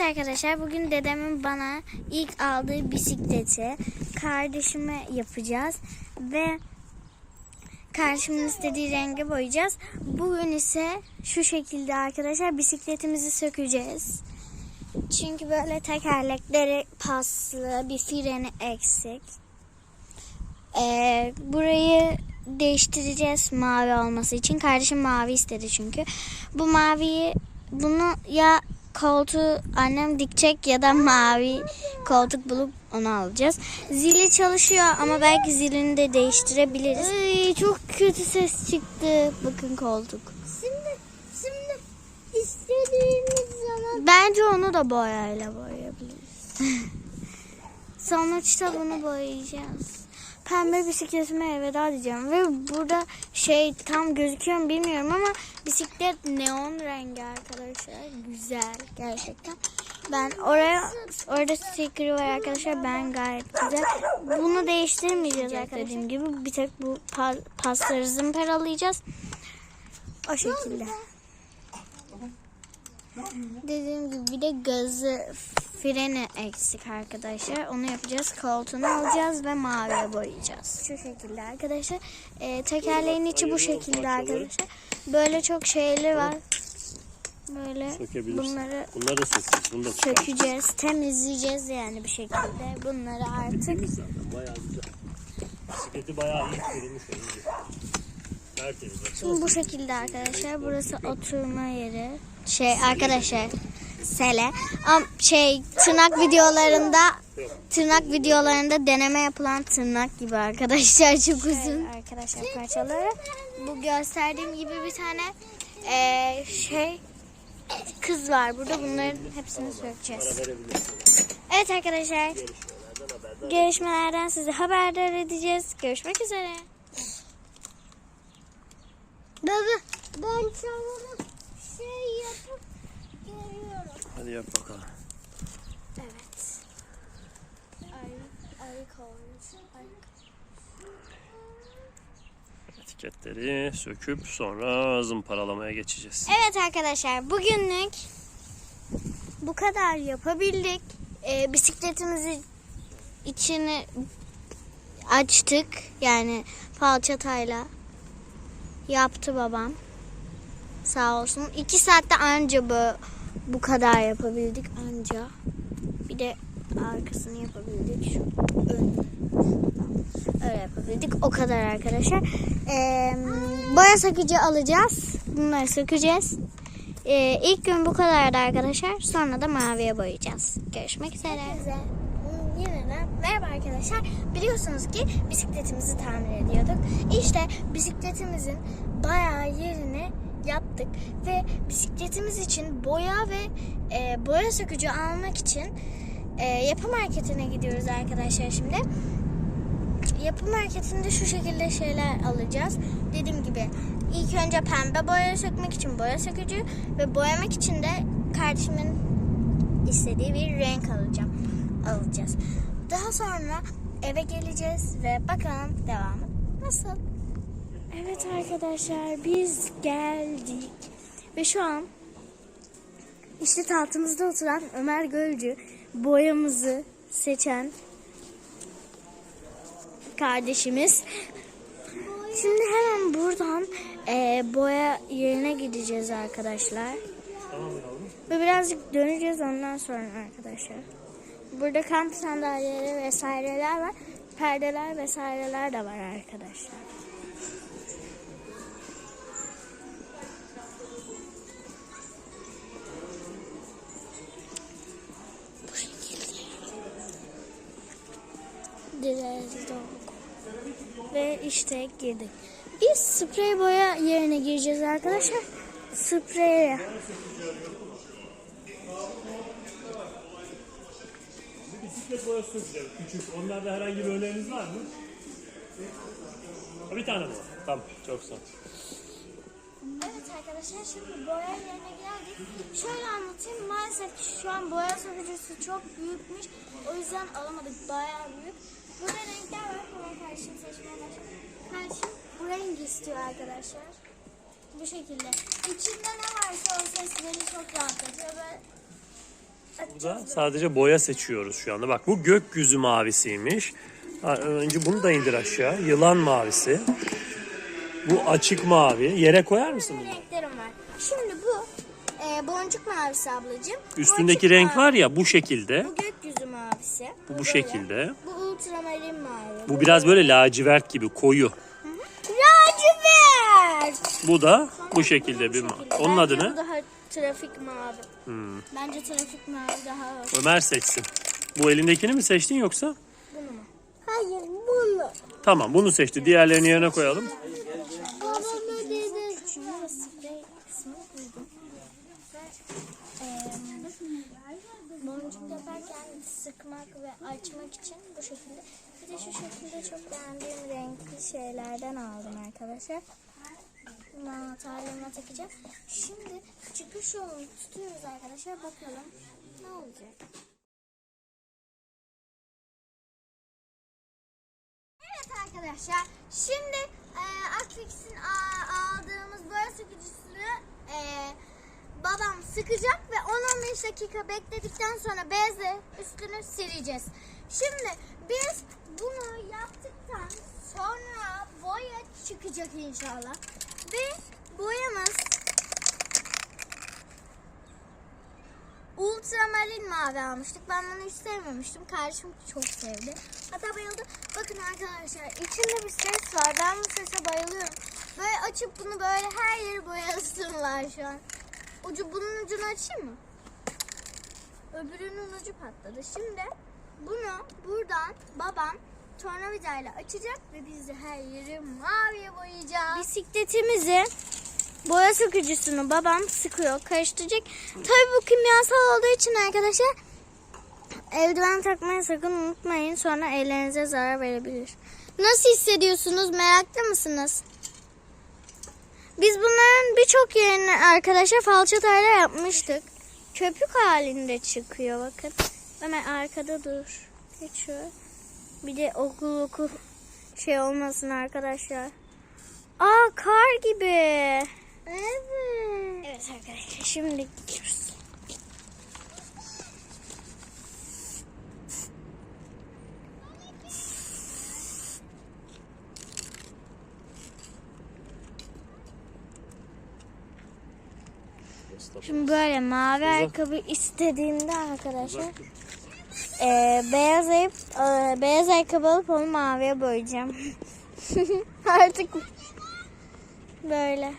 Evet arkadaşlar bugün dedemin bana ilk aldığı bisikleti kardeşime yapacağız ve kardeşimin istediği renge boyayacağız. Bugün ise şu şekilde arkadaşlar bisikletimizi sökeceğiz. Çünkü böyle tekerlekleri paslı, bir freni eksik. Ee, burayı değiştireceğiz mavi olması için. Kardeşim mavi istedi çünkü. Bu maviyi bunu ya koltuğu annem dikecek ya da mavi koltuk bulup onu alacağız. Zili çalışıyor ama belki zilini de değiştirebiliriz. Ay, çok kötü ses çıktı. Bakın koltuk. Şimdi şimdi istediğimiz zaman Bence onu da boyayla boyayabiliriz. Sonuçta bunu boyayacağız. Pembe bisikletime elveda diyeceğim. Ve burada şey tam gözüküyor mu bilmiyorum ama bisiklet neon rengi arkadaşlar. Güzel gerçekten. Ben oraya orada sticker var arkadaşlar. Ben gayet güzel. Bunu değiştirmeyeceğiz arkadaşlar. Dediğim gibi bir tek bu pa- pasları zımparalayacağız. O şekilde. Dediğim gibi bir de gazı freni eksik arkadaşlar. Onu yapacağız. Koltuğunu alacağız ve maviye boyayacağız. Şu şekilde arkadaşlar. Ee, tekerleğin içi bu şekilde arkadaşlar. Böyle çok şeyli var. Böyle bunları Bunları da sökeceğiz. Bunu da çıkar. sökeceğiz. Temizleyeceğiz yani bir şekilde. Bunları artık Temiz zaten. Bayağı güzel. Bisikleti bayağı iyi kurulmuş. Tertemiz. Şimdi bu şekilde arkadaşlar. Burası oturma yeri. Şey arkadaşlar sele. Am şey tırnak videolarında tırnak videolarında deneme yapılan tırnak gibi arkadaşlar çok uzun. arkadaşlar parçaları. Bu gösterdiğim gibi bir tane eee, şey kız var burada. Bunların hepsini sökeceğiz. Evet arkadaşlar. Gelişmelerden sizi haberdar edeceğiz. Görüşmek üzere. baba ben çamuru şey yapıp. Hadi yap bakalım. Evet. Kalmış. Ay. Etiketleri söküp sonra zımparalamaya geçeceğiz. Evet arkadaşlar bugünlük bu kadar yapabildik. Ee, bisikletimizi içini açtık. Yani falçatayla yaptı babam. Sağ olsun. İki saatte anca bu, bu kadar yapabildik anca. Bir de arkasını yapabildik. Şu ön. Öyle yapabildik. O kadar arkadaşlar. Ee, boya sökücü alacağız. Bunları sökeceğiz. Ee, ilk gün bu kadardı arkadaşlar. Sonra da maviye boyayacağız. Görüşmek üzere. Yeniden merhaba arkadaşlar. Biliyorsunuz ki bisikletimizi tamir ediyorduk. İşte bisikletimizin bayağı yerini yaptık ve bisikletimiz için boya ve e, boya sökücü almak için e, yapı marketine gidiyoruz arkadaşlar şimdi. Yapı marketinde şu şekilde şeyler alacağız. Dediğim gibi ilk önce pembe boya sökmek için boya sökücü ve boyamak için de kardeşimin istediği bir renk alacağım. Alacağız. Daha sonra eve geleceğiz ve bakalım devamı nasıl. Evet arkadaşlar biz geldik ve şu an işte tahtımızda oturan Ömer Gölcü boyamızı seçen kardeşimiz. Şimdi hemen buradan e, boya yerine gideceğiz arkadaşlar. Ve birazcık döneceğiz ondan sonra arkadaşlar. Burada kamp sandalyeleri vesaireler var. Perdeler vesaireler de var arkadaşlar. Dileriz Ve işte girdik. Biz sprey boya yerine gireceğiz arkadaşlar. Sprey Bisiklet boyası sökeceğiz. Küçük. Onlarda herhangi bir öneriniz var mı? Bir tane var? Tamam. Çok sağ ol. Evet arkadaşlar şimdi boya yerine geldik. Şöyle anlatayım. Maalesef ki şu an boya sökücüsü çok büyükmüş. O yüzden alamadık. Bayağı büyük. Burada renkler var. Hemen kardeşim seçmeye başladı. Kardeşim bu rengi istiyor arkadaşlar. Bu şekilde. İçinde ne varsa o ses beni çok rahatlatıyor ve Burada sadece boya seçiyoruz şu anda. Bak bu gökyüzü mavisiymiş. Önce bunu da indir aşağı. Yılan mavisi. Bu açık mavi. Yere koyar mısın bunu? Renklerim var. Şimdi bu e, boncuk mavisi ablacığım. Üstündeki Boncuk renk mavi. var ya bu şekilde. Bu gökyüzü mavisi. Bu bu böyle. şekilde. Ultramarin mavi. Bu biraz böyle lacivert gibi koyu. Lacivert. Bu da bu şekilde bir mavi. Onun adı ne? daha trafik mavi. Hmm. Bence trafik mavi daha hoş. Ömer seçsin. Bu elindekini mi seçtin yoksa? Hayır bunu. Tamam bunu seçti. Diğerlerini yerine koyalım. Babam ne dedi? Ee, boncuk yaparken sıkmak ve açmak için bu şekilde. Bir de şu şekilde çok beğendiğim renkli şeylerden aldım arkadaşlar. Tarlama takacağım. Şimdi çıkış yolunu tutuyoruz arkadaşlar. Bakalım ne olacak. Evet arkadaşlar. Şimdi e, Akfix'in a- aldığımız boya sıkıcısını e, babam sıkacak ve 10-15 dakika bekledikten sonra bezle üstünü sileceğiz. Şimdi biz bunu yaptıktan sonra boya çıkacak inşallah. Ve boyamız ultramarin mavi almıştık. Ben bunu hiç sevmemiştim. Kardeşim çok sevdi. Hatta bayıldı. Bakın arkadaşlar içinde bir ses var. Ben bu sese bayılıyorum. Böyle açıp bunu böyle her yeri boyasınlar şu an. Ucu bunun ucunu açayım mı? Öbürünün ucu patladı. Şimdi bunu buradan babam tornavidayla açacak ve biz her yeri maviye boyayacağız. Bisikletimizi boya sıkıcısını babam sıkıyor, karıştıracak. Tabii bu kimyasal olduğu için arkadaşlar eldiven takmayı sakın unutmayın. Sonra ellerinize zarar verebilir. Nasıl hissediyorsunuz? Meraklı mısınız? Biz bunların birçok yerini arkadaşlar falçatayla yapmıştık. Köpük halinde çıkıyor bakın. Hemen arkada dur. Geçiyor. Bir de okul okul şey olmasın arkadaşlar. Aa kar gibi. Evet. Evet arkadaşlar şimdi gidiyoruz. Şimdi böyle mavi ayakkabı istediğimde arkadaşlar e, beyaz ayıp e, beyaz ayakkabı alıp onu maviye boyayacağım. Artık böyle.